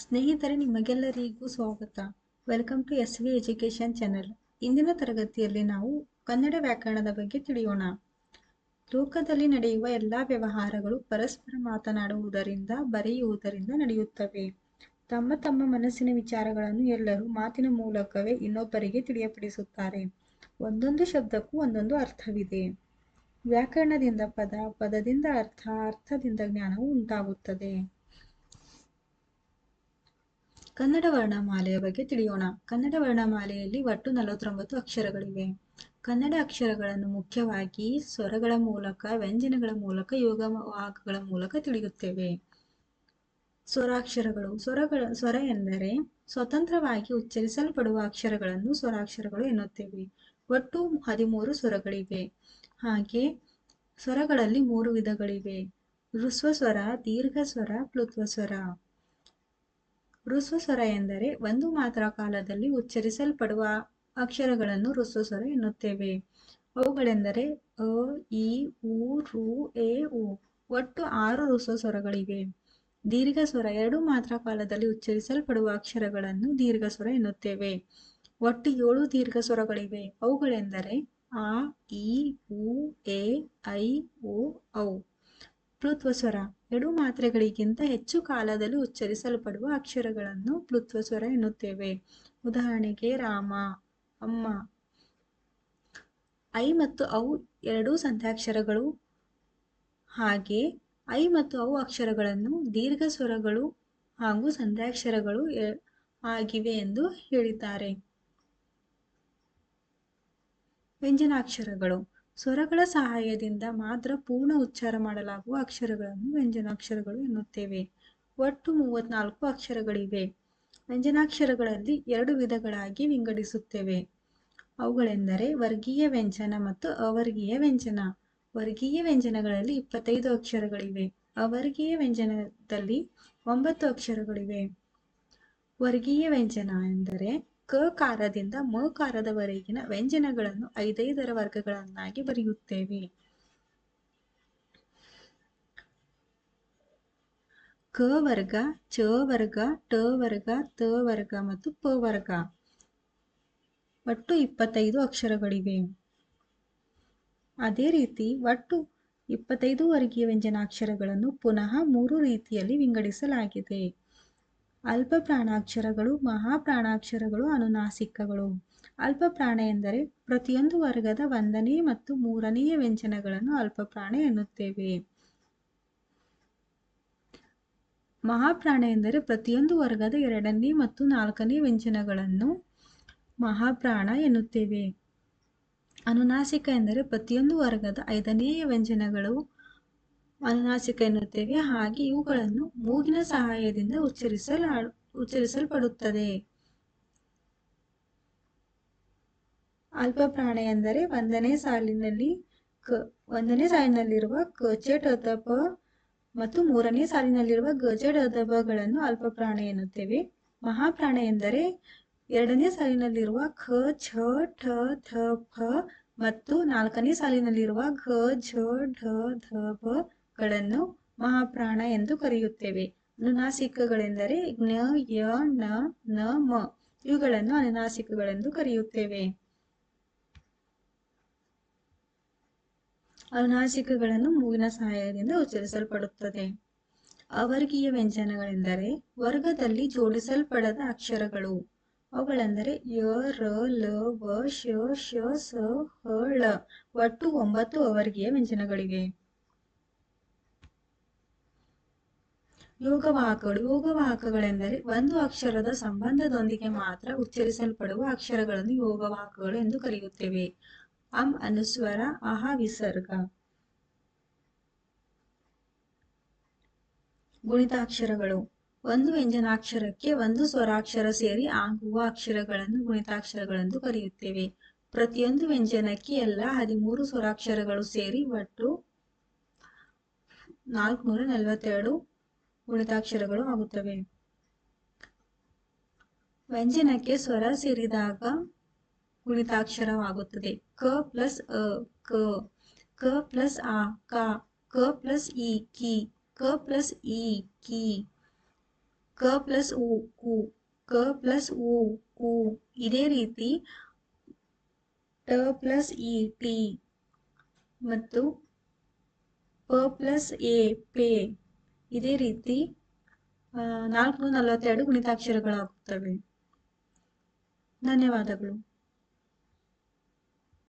ಸ್ನೇಹಿತರೆ, ನಿಮಗೆಲ್ಲರಿಗೂ ಸ್ವಾಗತ. Welcome to S V education channel. ಇಂದಿನ ತರಗತಿಯಲ್ಲಿ ನಾವು ಕನ್ನಡ ವ್ಯಾಕರಣದ ಬಗ್ಗೆ ತಿಳಿಯೋಣ. ಲೋಕದಲ್ಲಿ ನಡೆಯುವ ಎಲ್ಲ ವ್ಯವಹಾರಗಳು ಪರಸ್ಪರ ಮಾತನಾಡುವುದರಿಂದ, ಬರೆಯುವುದರಿಂದ ನಡೆಯುತ್ತವೆ. ತಮ್ಮ ತಮ್ಮ ಮನಸ್ಸಿನ ವಿಚಾರಗಳನ್ನು ಎಲ್ಲರೂ ಮಾತಿನ ಮೂಲಕವೇ ಇನ್ನೊಬ್ಬರಿಗೆ ತಿಳಿಯಪಡಿಸುತ್ತಾರೆ. ಒಂದೊಂದು ಶಬ್ದಕ್ಕೂ ಒಂದೊಂದು ಅರ್ಥವಿದೆ. ವ್ಯಾಕರಣದಿಂದ ಪದ, ಪದದಿಂದ ಅರ್ಥ, ಅರ್ಥದಿಂದ ಜ್ಞಾನವು ಉಂಟಾಗುತ್ತದೆ. ಕನ್ನಡ ವರ್ಣಮಾಲೆಯ ಬಗ್ಗೆ ತಿಳಿಯೋಣ. ಕನ್ನಡ ವರ್ಣಮಾಲೆಯಲ್ಲಿ ಒಟ್ಟು ನಲವತ್ತೊಂಬತ್ತು ಅಕ್ಷರಗಳಿವೆ. ಕನ್ನಡ ಅಕ್ಷರಗಳನ್ನು ಮುಖ್ಯವಾಗಿ ಸ್ವರಗಳ ಮೂಲಕ, ವ್ಯಂಜನಗಳ ಮೂಲಕ ಯೋಗವಾಹಕಗಳ ಮೂಲಕ ತಿಳಿಯುತ್ತೇವೆ. ಸ್ವರಾಕ್ಷರಗಳು, ಸ್ವರಗಳ, ಸ್ವರ ಎಂದರೆ ಸ್ವತಂತ್ರವಾಗಿ ಉಚ್ಚರಿಸಲ್ಪಡುವ ಅಕ್ಷರಗಳನ್ನು ಸ್ವರಾಕ್ಷರಗಳು ಎನ್ನುತ್ತೇವೆ. ಒಟ್ಟು ಹದಿಮೂರು ಸ್ವರಗಳಿವೆ. ಹಾಗೆ ಸ್ವರಗಳಲ್ಲಿ ಮೂರು ವಿಧಗಳಿವೆ. ಋಸ್ವ ಸ್ವರ ದೀರ್ಘ ಸ್ವರ ಪ್ಲುತ್ವ ಸ್ವರ ಹೃಸ್ವ ಸ್ವರ ಎಂದರೆ ಒಂದು ಮಾತ್ರ ಕಾಲದಲ್ಲಿ ಉಚ್ಚರಿಸಲ್ಪಡುವ ಅಕ್ಷರಗಳನ್ನು ಋಸ್ವಸ್ವರ ಸ್ವರ ಎನ್ನುತ್ತೇವೆ. ಅವುಗಳೆಂದರೆ ಅ, ಇ, ಉ, ರು, ಎ, ಉ ಒಟ್ಟು ಆರು ಋಸ್ವಸ್ವರಗಳಿವೆ. ದೀರ್ಘ ಸ್ವರ ಎರಡು ಮಾತ್ರ ಕಾಲದಲ್ಲಿ ಉಚ್ಚರಿಸಲ್ಪಡುವ ಅಕ್ಷರಗಳನ್ನು ದೀರ್ಘ ಸ್ವರ ಎನ್ನುತ್ತೇವೆ. ಒಟ್ಟು ಏಳು ದೀರ್ಘ ಸ್ವರಗಳಿವೆ ಅವುಗಳೆಂದರೆ ಆ, ಇ, ಉ, ಎ, ಐ ಓ ಔ. ಪ್ಲುತ್ವ ಸ್ವರ ಎರಡು ಮಾತ್ರೆಗಳಿಗಿಂತ ಹೆಚ್ಚು ಕಾಲದಲ್ಲಿ ಉಚ್ಚರಿಸಲ್ಪಡುವ ಅಕ್ಷರಗಳನ್ನು ಪ್ಲುತ್ವಸ್ವರ ಎನ್ನುತ್ತೇವೆ. ಉದಾಹರಣೆಗೆ ರಾಮ, ಅಮ್ಮ. ಐ ಮತ್ತು ಔ ಎರಡೂ ಸಂಧ್ಯಾಕ್ಷರಗಳು ಹಾಗೆ ಐ ಮತ್ತು ಔ ಅಕ್ಷರಗಳನ್ನು ದೀರ್ಘ ಸ್ವರಗಳು ಹಾಗೂ ಸಂಧ್ಯಾಕ್ಷರಗಳು ಆಗಿವೆ ಎಂದು ಹೇಳಿದ್ದಾರೆ. ವ್ಯಂಜನಾಕ್ಷರಗಳು. ಸ್ವರಗಳ ಸಹಾಯದಿಂದ ಮಾತ್ರ ಪೂರ್ಣ ಉಚ್ಚಾರ ಮಾಡಲಾಗುವ ಅಕ್ಷರಗಳನ್ನು ವ್ಯಂಜನಾಕ್ಷರಗಳು ಎನ್ನುತ್ತೇವೆ. ಒಟ್ಟು ಮೂವತ್ನಾಲ್ಕು ಅಕ್ಷರಗಳಿವೆ. ವ್ಯಂಜನಾಕ್ಷರಗಳಲ್ಲಿ ಎರಡು ವಿಧಗಳಾಗಿ ವಿಂಗಡಿಸುತ್ತೇವೆ. ಅವುಗಳೆಂದರೆ ವರ್ಗೀಯ ವ್ಯಂಜನ ಮತ್ತು ಅವರ್ಗೀಯ ವ್ಯಂಜನ. ವರ್ಗೀಯ ವ್ಯಂಜನಗಳಲ್ಲಿ ಇಪ್ಪತ್ತೈದು ಅಕ್ಷರಗಳಿವೆ. ಅವರ್ಗೀಯ ವ್ಯಂಜನದಲ್ಲಿ ಒಂಬತ್ತು ಅಕ್ಷರಗಳಿವೆ. ವರ್ಗೀಯ ವ್ಯಂಜನ ಎಂದರೆ ಕ ಕಾರದಿಂದ ಮ ಕಾರದವರೆಗಿನ ವ್ಯಂಜನಗಳನ್ನು ಐದೈದರ ವರ್ಗಗಳನ್ನಾಗಿ ಬರೆಯುತ್ತೇವೆ. ಕ ವರ್ಗ ಚ ವರ್ಗ ಟ ವರ್ಗ ತ ವರ್ಗ ಮತ್ತು ಪ ವರ್ಗ ಒಟ್ಟು ಇಪ್ಪತ್ತೈದು ಅಕ್ಷರಗಳಿವೆ. ಅದೇ ರೀತಿ ಒಟ್ಟು ಇಪ್ಪತ್ತೈದು ವರ್ಗೀಯ ವ್ಯಂಜನಾಕ್ಷರಗಳನ್ನು ಪುನಃ ಮೂರು ರೀತಿಯಲ್ಲಿ ವಿಂಗಡಿಸಲಾಗಿದೆ. ಅಲ್ಪ ಪ್ರಾಣಾಕ್ಷರಗಳು ಮಹಾಪ್ರಾಣಾಕ್ಷರಗಳು, ಅನುನಾಸಿಕಗಳು. ಅಲ್ಪ ಪ್ರಾಣ ಎಂದರೆ ಪ್ರತಿಯೊಂದು ವರ್ಗದ ಒಂದನೇ ಮತ್ತು ಮೂರನೆಯ ವ್ಯಂಜನಗಳನ್ನು ಅಲ್ಪ ಪ್ರಾಣ ಎನ್ನುತ್ತೇವೆ. ಮಹಾಪ್ರಾಣ ಎಂದರೆ ಪ್ರತಿಯೊಂದು ವರ್ಗದ ಎರಡನೇ ಮತ್ತು ನಾಲ್ಕನೇ ವ್ಯಂಜನಗಳನ್ನು ಮಹಾಪ್ರಾಣ ಎನ್ನುತ್ತೇವೆ. ಅನುನಾಸಿಕ ಎಂದರೆ ಪ್ರತಿಯೊಂದು ವರ್ಗದ ಐದನೆಯ ವ್ಯಂಜನಗಳು ಅನುನಾಸಿಕ ಎನ್ನುತ್ತೇವೆ ಹಾಗೆ ಇವುಗಳನ್ನು ಮೂಗಿನ ಸಹಾಯದಿಂದ ಉಚ್ಚರಿಸಲ, ಉಚ್ಚರಿಸಲ್ಪಡುತ್ತದೆ. ಅಲ್ಪ ಪ್ರಾಣಿ ಎಂದರೆ ಒಂದನೇ ಸಾಲಿನಲ್ಲಿ ಕ, ಒಂದನೇ ಸಾಲಿನಲ್ಲಿರುವ ಕಚೆಟ್ ಅಥವಾ ಮತ್ತು ಮೂರನೇ ಸಾಲಿನಲ್ಲಿರುವ ಗಜಡ್ ಅದಬಗಳನ್ನು ಅಲ್ಪ ಪ್ರಾಣ ಎನ್ನುತ್ತೇವೆ. ಮಹಾಪ್ರಾಣ ಎಂದರೆ ಎರಡನೇ ಸಾಲಿನಲ್ಲಿರುವ ಖ ಛ, ಠ, ಥ ಫ ಮತ್ತು ನಾಲ್ಕನೇ ಸಾಲಿನಲ್ಲಿರುವ ಘ, ಝ, ಢ, ಧ ಭ ಗಳನ್ನು ಮಹಾಪ್ರಾಣ ಎಂದು ಕರೆಯುತ್ತೇವೆ. ಅನುನಾಸಿಕಗಳೆಂದರೆ ಜ್ಞ, ಯ, ನ ನ, ಮ. ಇವುಗಳನ್ನು ಅನುನಾಸಿಕಗಳೆಂದು ಕರೆಯುತ್ತೇವೆ. ಅನುನಾಸಿಕಗಳನ್ನು ಮೂಗಿನ ಸಹಾಯದಿಂದ ಉಚ್ಚರಿಸಲ್ಪಡುತ್ತದೆ. ಅವರ್ಗೀಯ ವ್ಯಂಜನಗಳೆಂದರೆ ವರ್ಗದಲ್ಲಿ ಜೋಡಿಸಲ್ಪಡದ ಅಕ್ಷರಗಳು. ಅವುಗಳೆಂದರೆ ಯ, ರ, ಲ, ವ, ಶ ಶ, ಸ, ಹ, ಳ. ಒಟ್ಟು ಒಂಬತ್ತು ಅವರ್ಗೀಯ ವ್ಯಂಜನಗಳಿವೆ. ಯೋಗವಾಹಕಗಳು ಯೋಗವಾಹಕಗಳೆಂದರೆ ಒಂದು ಅಕ್ಷರದ ಸಂಬಂಧದೊಂದಿಗೆ ಮಾತ್ರ ಉಚ್ಚರಿಸಲ್ಪಡುವ ಅಕ್ಷರಗಳನ್ನು ಯೋಗವಾಹಕಗಳು ಎಂದು ಕರೆಯುತ್ತೇವೆ. ಅಂ ಅನುಸ್ವರ ಅಹ, ವಿಸರ್ಗ. ಗುಣಿತಾಕ್ಷರಗಳು. ಒಂದು ವ್ಯಂಜನಾಕ್ಷರಕ್ಕೆ ಒಂದು ಸ್ವರಾಕ್ಷರ ಸೇರಿ ಆಗುವ ಅಕ್ಷರಗಳನ್ನು ಗುಣಿತಾಕ್ಷರಗಳೆಂದು ಕರೆಯುತ್ತೇವೆ. ಪ್ರತಿಯೊಂದು ವ್ಯಂಜನಕ್ಕೆ ಎಲ್ಲ ಹದಿಮೂರು ಸ್ವರಾಕ್ಷರಗಳು ಸೇರಿ ಒಟ್ಟು ನಾಲ್ಕುನೂರ ನಲವತ್ತೆರಡು ಗುಣಿತಾಕ್ಷರಗಳು ಆಗುತ್ತವೆ. ವ್ಯಂಜನಕ್ಕೆ ಸ್ವರ ಸೇರಿದಾಗ ಗುಣಿತಾಕ್ಷರವಾಗುತ್ತದೆ ಕ ಪ್ಲಸ್ ಅ, ಕ ಕ ಪ್ಲಸ್ ಆ, ಕ ಕ ಪ್ಲಸ್ ಇ ಕಿ, ಕ ಪ್ಲಸ್ ಇ ಕಿ, ಕ ಪ್ಲಸ್ ಉ ಕು ಕ ಪ್ಲಸ್ ಉ ಕು ಇದೇ ರೀತಿ ಟ ಪ್ಲಸ್ ಇ ಟಿ, ಮತ್ತು ಪ ಪ್ಲಸ್ ಎ, ಪೇ ಇದೇ ರೀತಿ ನಾಲ್ಕು ನಲವತ್ತೆರಡು ಗುಣಿತಾಕ್ಷರಗಳಾಗುತ್ತವೆ. ಧನ್ಯವಾದಗಳು.